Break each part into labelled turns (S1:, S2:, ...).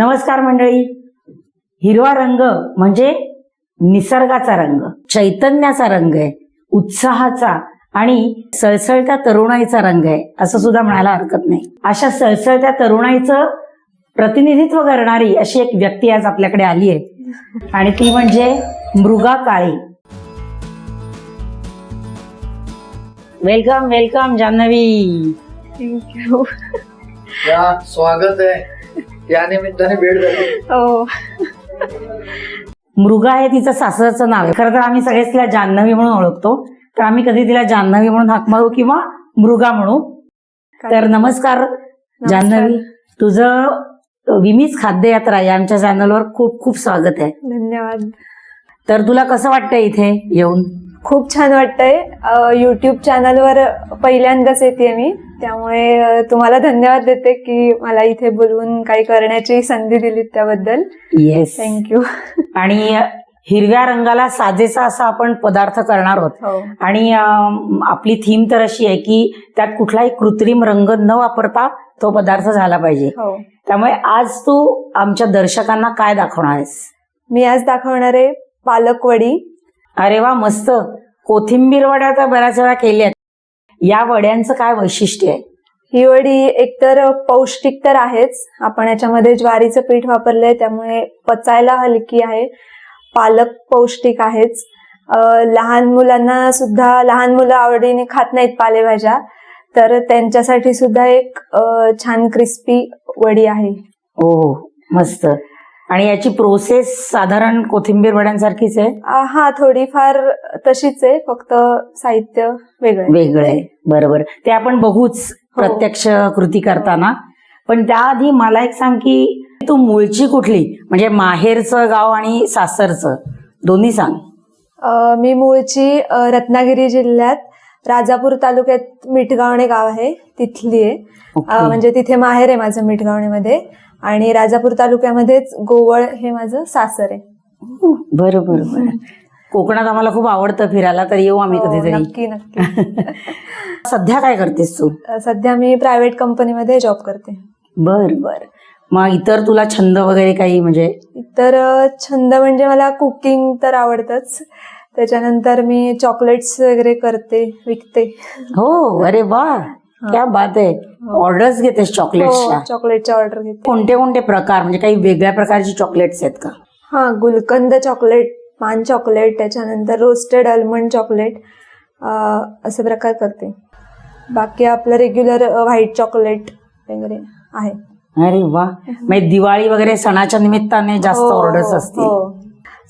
S1: नमस्कार मंडळी. हिरवा रंग म्हणजे निसर्गाचा रंग चैतन्याचा रंग आहे उत्साहाचा आणि सळसळत्या तरुणाईचा रंग आहे असं सुद्धा म्हणायला हरकत नाही. अशा सळसळत्या तरुणाईचं प्रतिनिधित्व करणारी अशी एक व्यक्ती आज आपल्याकडे आली आहे. आणि ती म्हणजे Mruga Kale. Welcome welcome Janhavi.
S2: Thank you
S3: या स्वागत आहे. या निमित्ताने भेट झाली.
S2: हो.
S1: मृगा हे तिचं सासरचं नाव आहे. खरं तर आम्ही सगळेच तिला जान्हवी म्हणून ओळखतो. तर आम्ही कधी तिला जान्हवी म्हणून हाक मारू किंवा मृगा म्हणू? तर नमस्कार जान्हवी. तुझं विमीच खाद्ययात्रा या आमच्या चॅनलवर खूप खूप स्वागत आहे.
S2: धन्यवाद.
S1: तर तुला कसं वाटतंय इथे येऊन?
S2: खूप छान वाटतंय. युट्यूब चॅनलवर पहिल्यांदाच येते मी. त्यामुळे तुम्हाला धन्यवाद देते की मला इथे बोलवून काही करण्याची संधी दिली त्याबद्दल.
S1: येस
S2: थँक्यू
S1: आणि हिरव्या रंगाला साजेसा असा आपण पदार्थ करणार आहोत.
S2: हो.
S1: आणि आपली थीम तर अशी आहे की त्यात कुठलाही कृत्रिम रंग न वापरता तो पदार्थ झाला पाहिजे.
S2: हो.
S1: त्यामुळे आज तू आमच्या दर्शकांना काय दाखवणार आहेस?
S2: मी आज दाखवणार आहे पालक वडी
S1: अरे वा मस्त. कोथिंबीर वड्या तर बऱ्याच वेळा केल्यात. या वड्यांचं काय वैशिष्ट्य आहे?
S2: ही वडी एकतर पौष्टिक तर आहेच. आपण याच्यामध्ये ज्वारीचं पीठ वापरलंय त्यामुळे पचायला हलकी आहे. पालक पौष्टिक आहेच. लहान मुलांना सुद्धा लहान मुलं आवडीने खात नाहीत पालेभाज्या. तर त्यांच्यासाठी सुद्धा एक छान क्रिस्पी वडी आहे.
S1: हो. मस्त. आणि याची प्रोसेस साधारण कोथिंबीर वड्यांसारखीच आहे?
S2: हा थोडीफार तशीच आहे फक्त साहित्य वेगळं आहे.
S1: वेगळं आहे. बरोबर. ते आपण बघूच प्रत्यक्ष कृती करताना. पण त्याआधी मला एक सांग की तू मूळची कुठली? म्हणजे माहेरचं गाव आणि सासरचं. दोन्ही सांग.
S2: अ, मी मूळची अ, रत्नागिरी जिल्ह्यात राजापूर तालुक्यात मिठगावणे गाव आहे तिथली आहे.
S1: ओके.
S2: अ, म्हणजे तिथे माहेर आहे माझं मिठगावणेमध्ये आणि राजापूर तालुक्यामध्येच गोवळ हे माझं सासर आहे.
S1: बरं बरं बरं कोकणात आम्हाला खूप आवडतं फिरायला तर येऊ आम्ही
S2: हो,
S1: कधीतरी.
S2: नक्की नक्की.
S1: सध्या काय करतेस तू?
S2: सध्या मी प्रायव्हेट कंपनीमध्ये जॉब करते.
S1: बर बर. मग इतर तुला छंद वगैरे काही म्हणजे?
S2: तर अ, छंद म्हणजे मला कुकिंग तर आवडतच. त्याच्यानंतर मी चॉकलेट्स वगैरे करते विकते.
S1: हो अरे वा. क्या बात आहे ऑर्डर्स घेतेस चॉकलेट्सच्या
S2: हो चॉकलेटच्या ऑर्डर घेते.
S1: कोणते कोणते प्रकार म्हणजे काही वेगळ्या प्रकारची चॉकलेट्स आहेत का?
S2: हा गुलकंद चॉकलेट पान चॉकलेट त्याच्यानंतर रोस्टेड आल्मंड चॉकलेट असे प्रकार करते. बाकी आपलं रेग्युलर व्हाईट चॉकलेट वगैरे आहे.
S1: अरे वा. म्हणजे दिवाळी वगैरे सणाच्या निमित्ताने जास्त
S2: हो,
S1: ऑर्डर्स
S2: हो,
S1: असतील.
S2: हो.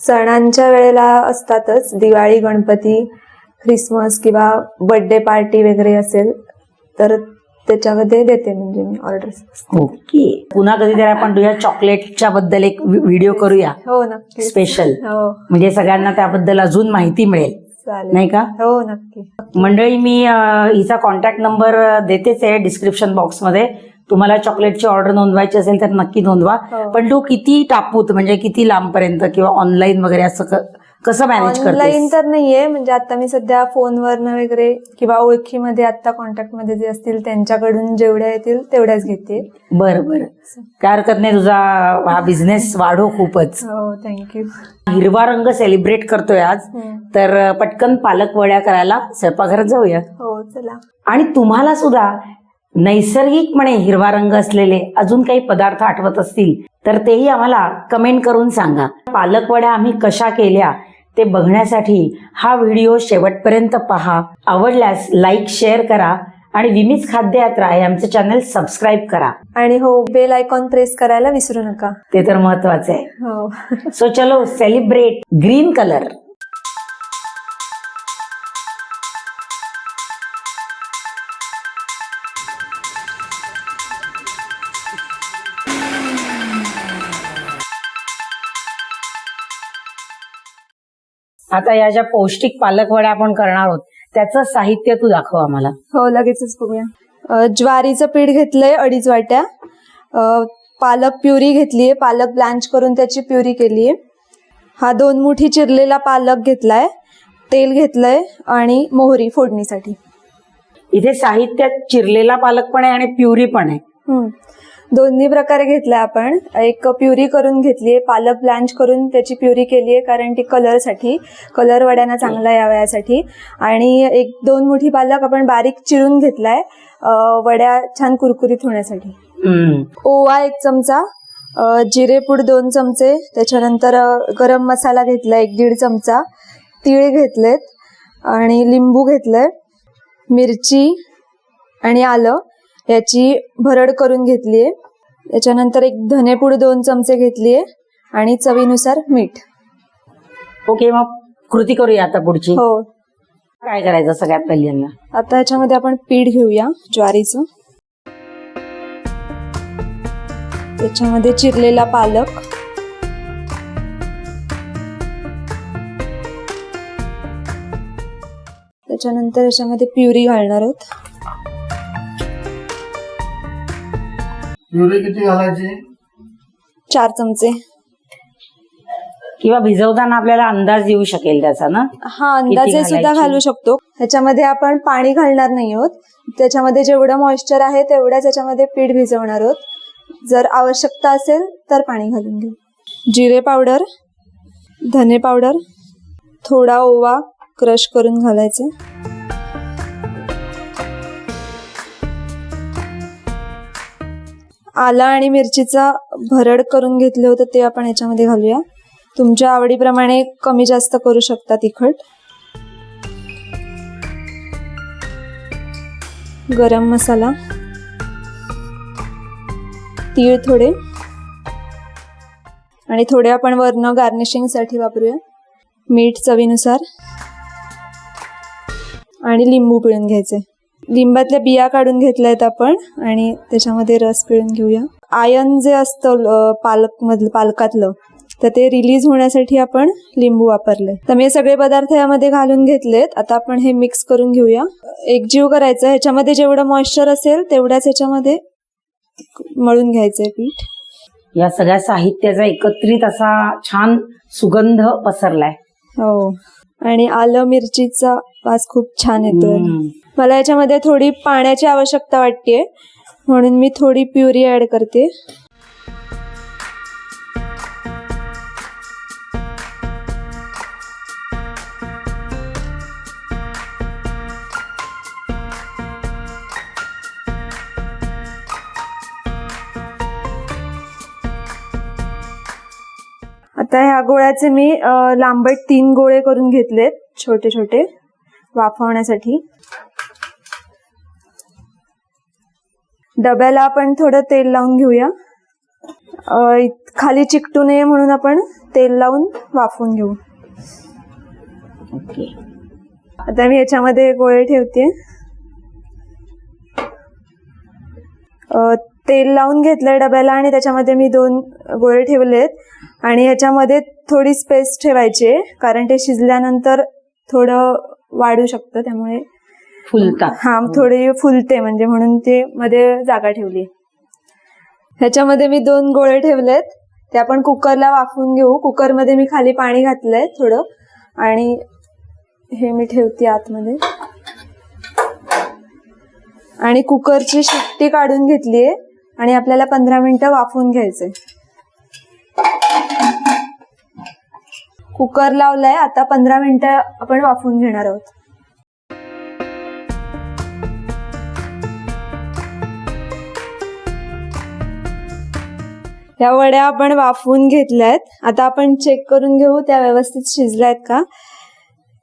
S2: सणांच्या वेळेला असतातच. दिवाळी गणपती ख्रिसमस किंवा बर्थडे पार्टी वगैरे असेल तर त्याच्यामध्ये देते म्हणजे मी ऑर्डर्स
S1: ओके. पुन्हा कधीतरी आपण तुझ्या चॉकलेटच्या बद्दल एक व्हिडिओ करूया.
S2: हो नक्की
S1: स्पेशल
S2: हो.
S1: म्हणजे सगळ्यांना त्याबद्दल अजून माहिती मिळेल. नाही का?
S2: हो नक्की.
S1: मंडळी मी हिचा कॉन्टॅक्ट नंबर देतेच आहे डिस्क्रिप्शन बॉक्समध्ये तुम्हाला चॉकलेटची ऑर्डर नोंदवायची असेल तर नक्की नोंदवा.
S2: हो.
S1: पण तू किती टापूत म्हणजे किती लांबपर्यंत किंवा ऑनलाईन वगैरे असं कसं मॅनेज
S2: ऑनलाईन
S1: करते
S2: तर नाहीये. म्हणजे आता मी सध्या फोनवरनं वगैरे किंवा ओळखीमध्ये आता कॉन्टॅक्टमध्ये जे असतील त्यांच्याकडून जेवढ्या येतील तेवढ्याच घेते.
S1: बरं बरं. काय हरकत नाही तुझा हा बिझनेस वाढो खूपच.
S2: हो थँक्यू
S1: हिरवा रंग सेलिब्रेट करतोय आज. तर अ, पटकन पालक वड्या करायला स्वयंपाकघरात जाऊया.
S2: हो चला.
S1: आणि तुम्हाला सुद्धा नैसर्गिकपणे हिरवा रंग असलेले अजून काही पदार्थ आठवत असतील तर तेही आम्हाला कमेंट करून सांगा. पालक वड्या आम्ही कशा केल्या ते बघण्यासाठी हा व्हिडिओ शेवटपर्यंत पहा. आवडल्यास लाईक शेअर करा आणि विमीज खाद्ययात्रा हे आमचं चॅनल सबस्क्राईब करा.
S2: आणि हो बेल आयकॉन प्रेस करायला विसरू नका.
S1: ते तर महत्वाचं आहे.
S2: हो.
S1: सो चलो सेलिब्रेट ग्रीन कलर आता या ज्या पौष्टिक पालक वड्या आपण करणार आहोत त्याचं साहित्य तू दाखव आम्हाला.
S2: हो लगेचच बघूया. ज्वारीचं पीठ घेतलंय अडीच वाट्या. अ, पालक प्युरी घेतलीये पालक ब्लँच करून त्याची प्युरी केलीये. हा दोन मुठी चिरलेला पालक घेतलाय तेल घेतलंय आणि मोहरी फोडणीसाठी.
S1: इथे साहित्यात चिरलेला पालक पण आहे आणि प्युरी पण आहे.
S2: हम्म. दोन्ही प्रकारे घेतलाय आपण. एक प्युरी करून घेतलीये पालक ब्लँच करून त्याची प्युरी केली आहे कारण ती कलरसाठी कलर वड्यांना चांगला यावा यासाठी. आणि एक दोन मुठी पालक आपण बारीक चिरून घेतलाय वड्या छान कुरकुरीत होण्यासाठी. ओवा एक चमचा जिरेपूड दोन चमचे त्याच्यानंतर गरम मसाला घेतला एक दीड चमचा तीळ घेतलेत आणि लिंबू घेतलंय मिरची आणि आलं. याची भरड करून घेतली आहे त्याच्यानंतर एक धनेपूड दोन चमचे घेतली आहे आणि चवीनुसार मीठ.
S1: ओके मग कृती करूया आता पुढची.
S2: हो.
S1: काय करायचं सगळ्यात पहिल्यांदा?
S2: आता याच्यामध्ये आपण पीठ घेऊया ज्वारीचं. त्याच्यामध्ये चिरलेला पालक. त्याच्यानंतर याच्यामध्ये प्युरी घालणार आहोत.
S3: प्युरी किती घालायची?
S2: चार चमचे.
S1: किंवा भिजवताना आपल्याला अंदाज येऊ शकेल त्याचा ना?
S2: हा अंदाजे सुद्धा
S1: घालायची?
S2: घालू शकतो. ह्याच्यामध्ये आपण पाणी घालणार नाही आहोत. त्याच्यामध्ये जेवढं मॉइश्चर आहे तेवढ्याच याच्यामध्ये पीठ भिजवणार आहोत. जर आवश्यकता असेल तर पाणी घालून घेऊ. जिरे पावडर धने पावडर थोडा ओवा क्रश करून घालायचे. आला आणि मिरचीचा भरड करून घेतलं होतं ते आपण याच्यामध्ये घालूया. तुमच्या आवडीप्रमाणे कमी जास्त करू शकता तिखट. गरम मसाला. तीळ थोडे. आणि थोडे आपण वरनं गार्निशिंगसाठी वापरूया. मीठ चवीनुसार. आणि लिंबू पिळून घ्यायचे. लिंबातल्या बिया काढून घेतल्यात आपण आणि त्याच्यामध्ये रस पिळून घेऊया. आयन जे असतं अं, पालक मधलं पालकातलं तर ते रिलीज होण्यासाठी आपण लिंबू वापरले तर मी सगळे पदार्थ यामध्ये घालून घेतलेत. आता आपण हे मिक्स करून घेऊया. एकजीव करायचं ह्याच्यामध्ये जेवढं मॉइश्चर असेल तेवढ्याच ह्याच्यामध्ये मळून घ्यायचंय पीठ.
S1: या सगळ्या साहित्याचा एकत्रित असा छान सुगंध पसरलाय.
S2: हो. आणि आलं मिरचीचा वास खूप छान येतोय. मला याच्यामध्ये थोडी पाण्याची आवश्यकता वाटते म्हणून मी थोडी प्युरी ऍड करते. आता ह्या गोळ्याचे मी लांबट तीन गोळे करून घेतलेत छोटे छोटे वाफवण्यासाठी. डब्याला आपण थोडं तेल लावून घेऊया. खाली चिकटू नये म्हणून आपण तेल लावून वाफवून घेऊ.
S1: ओके.
S2: आता मी याच्यामध्ये गोळे ठेवते. तेल लावून घेतलंय डब्याला आणि त्याच्यामध्ये मी दोन गोळे ठेवलेत आणि ह्याच्यामध्ये थोडी स्पेस ठेवायची कारण ते शिजल्यानंतर थोडं वाढू शकतं त्यामुळे
S1: फुलतात
S2: हा थोडी फुलते म्हणजे म्हणून ते मध्ये जागा ठेवली. ह्याच्यामध्ये मी दोन गोळे ठेवलेत. ते आपण कुकरला वाफवून घेऊ. कुकरमध्ये मी खाली पाणी घातलंय थोडं. आणि हे मी ठेवते आतमध्ये. आणि कुकरची शिट्टी काढून घेतलीये. आणि आपल्याला पंधरा मिनिटं वाफवून घ्यायचंय. कुकर लावलाय. आता पंधरा मिनिटं आपण वाफवून घेणार आहोत. ह्या वड्या आपण वाफवून घेतल्यात. आता आपण चेक करून घेऊ त्या व्यवस्थित शिजल्यात का?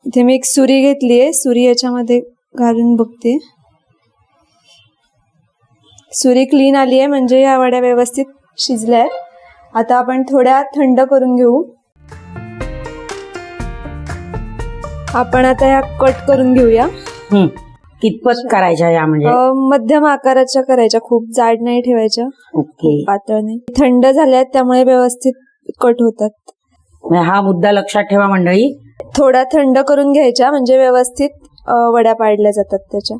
S2: इथे मी एक सुरी घेतलीये. सुरी याच्यामध्ये घालून बघते. सुरी क्लीन आली आहे म्हणजे या वड्या व्यवस्थित शिजल्यात. आता आपण थोड्या थंड करून घेऊ. आपण आता या कट करून घेऊया.
S1: कितपत करायच्या या म्हणजे?
S2: अ, मध्यम आकाराच्या करायच्या. खूप जाड नाही ठेवायच्या.
S1: ओके.
S2: पातळ नाही. थंड झाल्यात त्यामुळे व्यवस्थित कट होतात.
S1: म्हणजे हा मुद्दा लक्षात ठेवा मंडळी.
S2: थोड्या थंड करून घ्यायच्या म्हणजे व्यवस्थित अ, वड्या पाडल्या जातात त्याच्या.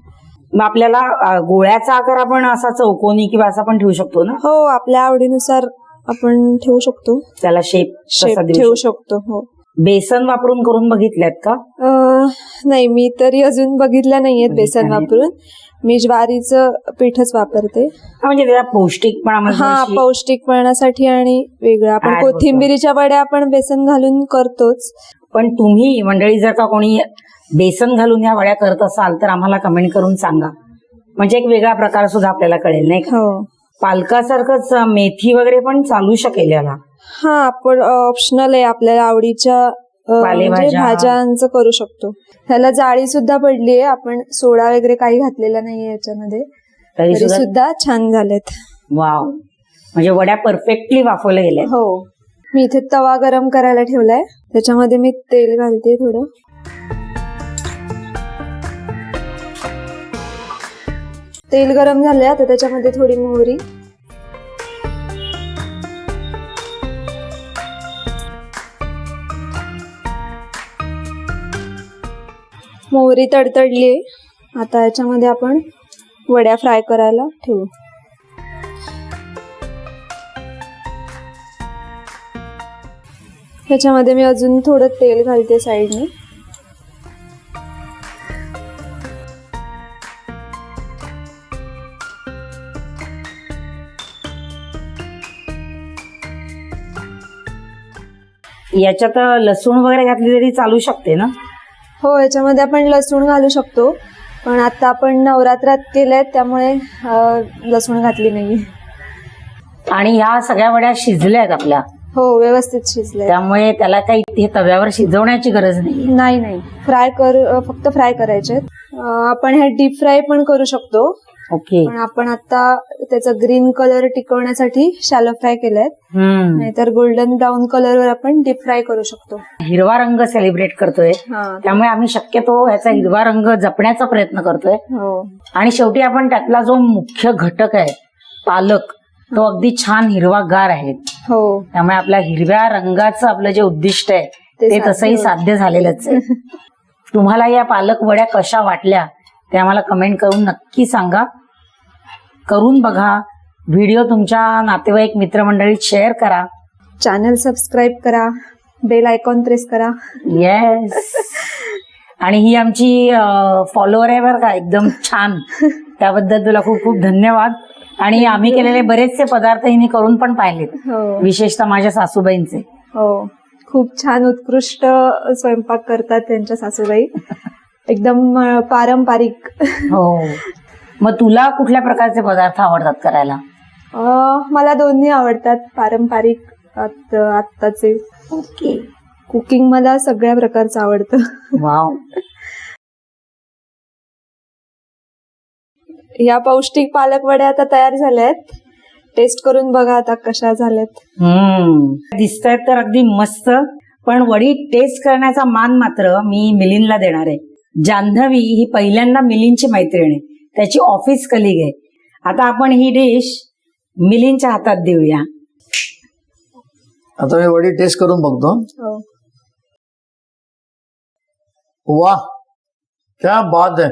S1: मग आपल्याला अ, गोळ्याचा आकार आपण असा चौकोनी किंवा असा पण ठेवू शकतो ना?
S2: हो आपल्या आवडीनुसार आपण ठेवू शकतो.
S1: त्याला शेप
S2: शेप ठेवू शकतो हो.
S1: बेसन वापरून करून बघितल्यात का?
S2: अं, नाही मी तरी अजून बघितल्या नाहीयेत बेसन
S1: बघितल्या
S2: वापरून. मी ज्वारीचं पीठच वापरते.
S1: हा, म्हणजे त्याला पौष्टिकपणामध्ये
S2: हा पौष्टिकपणासाठी आणि वेगळं. आपण
S1: Add होतं.
S2: कोथिंबिरीच्या वड्या आपण बेसन घालून करतोच.
S1: पण तुम्ही मंडळी जर का कोणी बेसन घालून या वड्या करत असाल तर आम्हाला कमेंट करून सांगा. म्हणजे एक वेगळा प्रकार सुद्धा आपल्याला कळेल नाही का?
S2: हो.
S1: पालकासारखंच मेथी वगैरे पण चालू शकेल याला.
S2: हा आपण ऑप्शनल आहे. आपल्याला आवडीच्या अ, म्हणजे
S1: पालेभाज्या.
S2: भाज्यांचं करू शकतो. ह्याला जाळी सुद्धा पडली आहे. आपण सोडा वगैरे काही घातलेला नाहीये याच्यामध्ये.
S1: तरी
S2: तरी
S1: सुद्धा
S2: सुद्धा छान झालेत.
S1: वाव. म्हणजे वड्या परफेक्टली वाफवल्या गेल्या
S2: हो. मी इथे तवा गरम करायला ठेवलाय. त्याच्यामध्ये मी तेल घालते थोडं. तेल गरम झालंय आता त्याच्यामध्ये थोडी मोहरी. मोहरी तडतडली आता याच्यामध्ये आपण वड्या फ्राय करायला ठेवू. ह्याच्यामध्ये मी अजून थोडं तेल घालते साईडने.
S1: याच्यात लसूण वगैरे घातली तरी चालू शकते ना?
S2: हो याच्यामध्ये आपण लसूण घालू शकतो. पण आता आपण नवरात्रात केल्यात त्यामुळे लसूण घातली नाही
S1: आणि ह्या सगळ्या वड्या शिजल्यात आपल्या?
S2: हो व्यवस्थित शिजले
S1: त्यामुळे त्याला काही हे तव्यावर शिजवण्याची गरज नाही.
S2: नाही नाही. फ्राय कर फक्त फ्राय करायचे आपण हे डीप फ्राय पण करू शकतो.
S1: ओके.
S2: पण आपण आता त्याचा ग्रीन कलर टिकवण्यासाठी शॅलो फ्राय केलाय. नाहीतर गोल्डन ब्राऊन कलरवर आपण डीप फ्राय करू शकतो.
S1: हिरवा रंग सेलिब्रेट करतोय. त्यामुळे आम्ही शक्यतो याचा हिरवा रंग जपण्याचा प्रयत्न करतोय.
S2: हो.
S1: आणि शेवटी आपण त्यातला जो मुख्य घटक आहे पालक तो अगदी छान हिरवागार आहे.
S2: हो.
S1: त्यामुळे आपल्या हिरव्या रंगाचं आपलं जे उद्दिष्ट आहे
S2: ते
S1: तसंही. साध्य झालेलंच आहे. तुम्हाला या पालक वड्या कशा वाटल्या? ते आम्हाला कमेंट करून नक्की सांगा. करून बघा. व्हिडिओ तुमच्या नातेवाईक मित्रमंडळीत शेअर करा.
S2: चॅनल सबस्क्राईब करा. बेल आयकॉन प्रेस करा.
S1: येस आणि ही आमची फॉलोअर आहे बरं का एकदम छान. त्याबद्दल तुला खूप खूप धन्यवाद. आणि आम्ही केलेले बरेचसे पदार्थ हिने करून पण पाहिलेत.
S2: हो.
S1: विशेषतः माझ्या सासूबाईंचे.
S2: हो. खूप छान उत्कृष्ट स्वयंपाक करतात त्यांच्या सासूबाई. एकदम पारंपरिक.
S1: हो. मग तुला कुठल्या प्रकारचे पदार्थ आवडतात करायला?
S2: अं, मला दोन्ही आवडतात पारंपरिक आत- आत्ताचे.
S1: ओके.
S2: कुकिंग मला सगळ्या प्रकारचं आवडतं.
S1: वाव.
S2: या पौष्टिक पालक वड्या आता तयार झाल्या आहेत टेस्ट करून बघा आता कशा झाल्यात.
S1: हम्म. दिसतायत तर अगदी मस्त पण वडी टेस्ट करण्याचा मान मात्र मी मिलिंदला देणार आहे. जान्हवी ही पहिल्यांदा मिलिंदची मैत्रीण आहे. त्याची ऑफिस कलिग आहे. आता आपण ही डिश मिलिंदच्या हातात देऊया.
S3: आता मी वडी टेस्ट करून बघतो.
S2: हो.
S3: वा क्या बात आहे.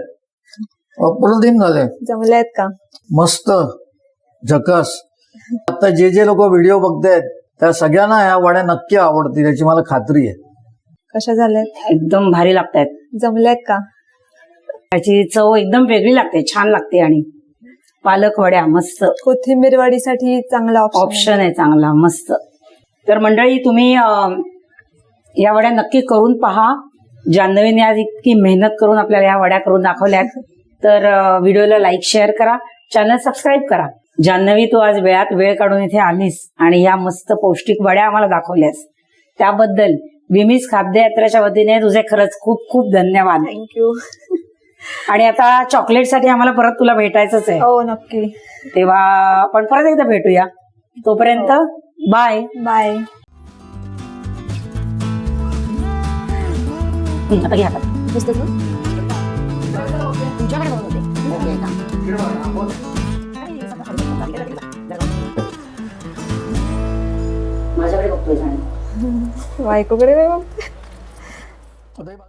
S3: अप्रतिम झाले.
S2: जमल्या आहेत का?
S3: मस्त झकास. आता जे जे लोक व्हिडिओ बघतायत त्या सगळ्यांना ह्या वड्या नक्की आवडतील याची मला खात्री आहे.
S2: कशा झाल्यात?
S1: एकदम भारी लागतायत.
S2: जमल्यात का?
S1: त्याची चव एकदम वेगळी लागते छान लागते आणि. पालक वड्या मस्त.
S2: कोथिंबीर वडीसाठी चांगला ऑप्शन
S1: ऑप्शन आहे चांगला मस्त. तर मंडळी तुम्ही अं, या वड्या नक्की करून पहा. जान्हवीने आज इतकी मेहनत करून आपल्याला या वड्या करून दाखवल्यात. तर अं, व्हिडिओला लाईक शेअर करा. चॅनल सबस्क्राईब करा. जान्हवी तू आज वेळात वेळ काढून इथे आलीस आणि या मस्त पौष्टिक वड्या आम्हाला दाखवल्यास. त्याबद्दल विमीज खाद्य यात्रेच्या वतीने तुझे खरंच खूप खूप धन्यवाद.
S2: थँक्यू
S1: आणि आता चॉकलेटसाठी आम्हाला परत तुला भेटायचंच आहे.
S2: हो नक्की.
S1: तेव्हा आपण परत एकदा भेटूया. तोपर्यंत बाय.
S2: बाय.
S1: आता घ्या तुमच्याकडे. माझ्याकडे बघतोय जाणे.
S2: बायकोकडे नाही बघ.
S3: आता हे बघ.